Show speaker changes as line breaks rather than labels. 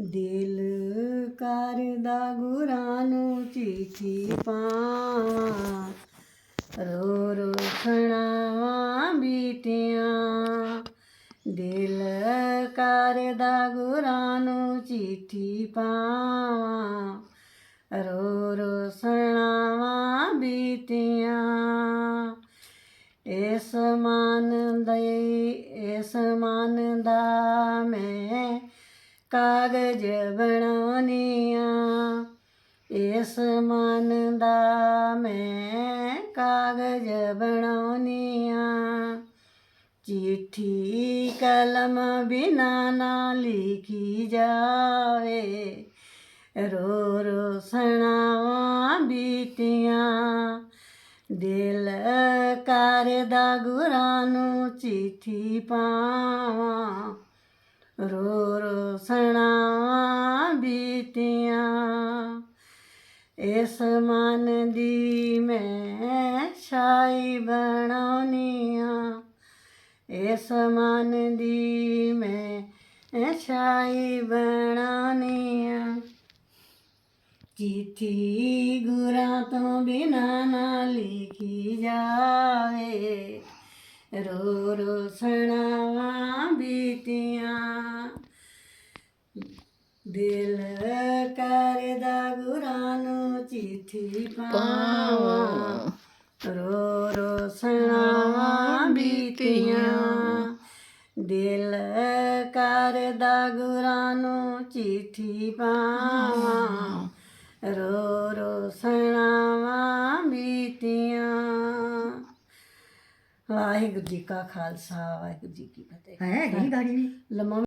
ਦਿਲ ਕਰਦਾ ਗੁਰਾਂ ਨੂੰ ਚਿੱਠੀ ਪਾਵਾਂ। ਰੋ ਰੋ ਸੁਣਾਵਾਂ ਬੀਤੀਆਂ ਦਿਲ ਕਰਦਾ ਗੁਰਾਂ ਨੂੰ ਚਿੱਠੀ ਪਾਵਾਂ। ਰੋ ਰੋ ਸੁਣਾਵਾਂ ਬੀਤੀਆਂ ਇਸ ਮਨ ਦੇ, ਇਸ ਮਨ ਦਾ ਮੈਂ ਕਾਗਜ਼ ਬਣਾਉਣੀਆਂ ਇਸ ਮਨ ਦਾ ਮੈਂ ਕਾਗਜ਼ ਬਣਾਉਣੀਆਂ ਚਿੱਠੀ, ਕਲਮ ਬਿਨਾ ਨਾ ਲਿਖੀ ਜਾਵੇ ਰੋ ਰੋ ਸੁਣਾਵਾਂ ਬੀਤੀਆਂ, ਦਿਲ ਕਰਦਾ ਗੁਰਾਂ ਨੂੰ ਚਿੱਠੀ ਪਾਵਾਂ। ਰੋ ਰੋ ਸੁਣਾਵਾਂ ਬੀਤੀਆਂ। ਇਸ ਮਨ ਦੀ ਮੈਂ ਛਾਈ ਬਣਾਉਣੀਆਂ ਇਸ ਮਨ ਦੀ ਮੈਂ ਛਾਈ ਬਣਾਉਣੀਆਂ ਚਿੱਠੀ ਗੁਰਾਂ ਤੋਂ ਬਿਨਾ ਨਾ ਲਿਖੀ ਜਾਵੇ। ਰੋ ਰੋ ਸੁਣਾਵਾਂ ਬੀਤੀਆਂ। ਦਿਲ ਕਰਦਾ ਗੁਰਾਂ ਨੂੰ ਚਿੱਠੀ ਪਾਵਾਂ। ਰੋ ਰੋ ਸੁਣਾਵਾਂ ਬੀਤੀਆਂ। ਦਿਲ ਕਰਦਾ ਗੁਰਾਂ ਨੂੰ ਚਿੱਠੀ ਪਾਵਾਂ। ਵਾਹਿਗੁਰੂ ਜੀ ਕਾ ਖਾਲਸਾ ਵਾਹਿਗੁਰੂ ਜੀ ਕੀ ਫਤਿਹ।
ਹੈ ਗਈ ਗਾੜੀ ਵੀ
ਲੰਮਾ